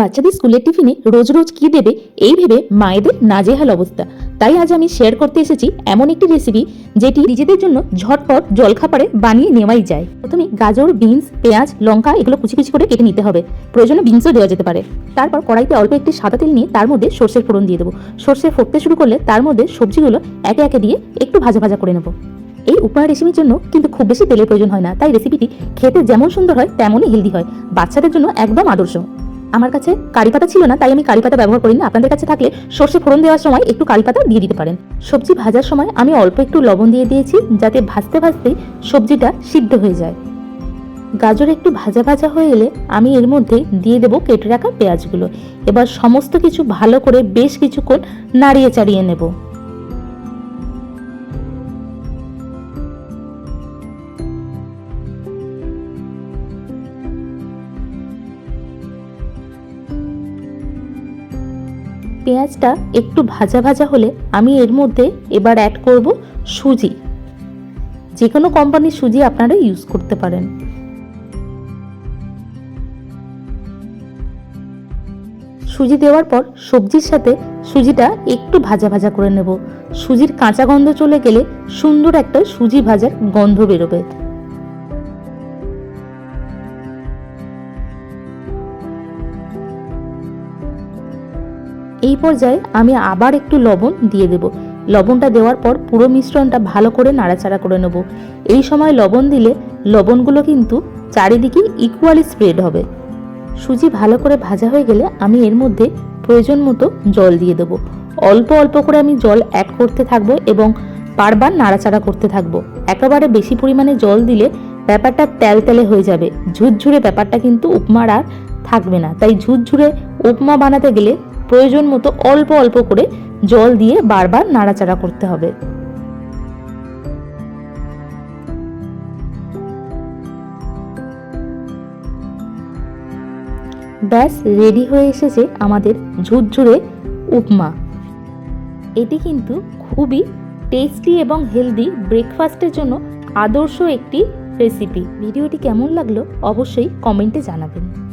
বাচ্চাদের স্কুলের টিফিনে রোজ রোজ কি দেবে, এই ভেবে মায়েদের নাজেহাল অবস্থা। তাই আজ আমি শেয়ার করতে এসেছি এমন একটি রেসিপি যেটি নিজেদের জন্য ঝটপট জলখাবারে বানিয়ে নেওয়াই যায়। প্রথমে গাজর বিনস পেঁয়াজ, লঙ্কা এগুলো কুচি কুচি করে কেটে নিতে হবে। প্রয়োজনে বিনসও দেওয়া যেতে পারে। তারপর কড়াইতে অল্প একটি সাদা তেল নিয়ে তার মধ্যে সর্ষের ফোড়ন দিয়ে দেবো। সর্ষে ফুটতে শুরু করলে তার মধ্যে সবজিগুলো একে একে দিয়ে একটু ভাজা ভাজা করে নেব। এই উপহার রেসিপির জন্য কিন্তু খুব বেশি তেলের প্রয়োজন হয় না। তাই রেসিপিটি খেতে যেমন সুন্দর হয়, তেমনই হেলদি হয়। বাচ্চাদের জন্য একদম আদর্শ। আমার কাছে কারি পাতা ছিল না, তাই আমি কারি পাতা ব্যবহার করিনি। আপনাদের কাছে থাকলে সর্ষে ফোড়ন দেওয়ার সময় একটু কারি পাতা দিয়ে দিতে পারেন। সবজি ভাজার সময় আমি অল্প একটু লবণ দিয়ে দিয়েছি, যাতে ভাজতে ভাজতেই সবজিটা সিদ্ধ হয়ে যায়। গাজর একটু ভাজা ভাজা হয়ে এলে আমি এর মধ্যে দিয়ে দেব কেটে রাখা পেঁয়াজগুলো। এবার সমস্ত কিছু ভালো করে বেশ কিছুক্ষণ নাড়িয়ে চাড়িয়ে নেব। পেঁয়াজটা একটু ভাজা ভাজা হলে আমি এর মধ্যে এবার অ্যাড করব সুজি। যে কোনো কোম্পানির সুজি আপনারা ইউজ করতে পারেন। সুজি দেওয়ার পর সবজির সাথে সুজিটা একটু ভাজা ভাজা করে নেব। সুজির কাঁচা গন্ধ চলে গেলে সুন্দর একটা সুজি ভাজার গন্ধ বেরোবে। এই পর্যায়ে আমি আবার একটু লবণ দিয়ে দেব। লবণটা দেওয়ার পর পুরো মিশ্রণটা ভালো করে নাড়াচাড়া করে নেব। এই সময় লবণ দিলে লবণগুলো কিন্তু চারিদিকে ইকুয়ালি স্প্রেড হবে। সুজি ভালো করে ভাজা হয়ে গেলে আমি এর মধ্যে প্রয়োজন মতো জল দিয়ে দেবো। অল্প অল্প করে আমি জল অ্যাড করতে থাকব এবং বারবার নাড়াচাড়া করতে থাকব। একেবারে বেশি পরিমাণে জল দিলে ব্যাপারটা তেলতেলে হয়ে যাবে। ঝুরঝুরে ব্যাপারটা কিন্তু উপমার আর থাকবে না। তাই ঝুরঝুরে উপমা বানাতে গেলে প্রয়োজন মতো অল্প অল্প করে জল দিয়ে বারবার নাড়াচাড়া করতে হবে। ব্যাস, রেডি হয়ে এসেছে আমাদের ঝুরঝুরে উপমা। এটি কিন্তু খুবই টেস্টি এবং হেলদি ব্রেকফাস্টের জন্য আদর্শ একটি রেসিপি। ভিডিওটি কেমন লাগল অবশ্যই কমেন্টে জানাবেন।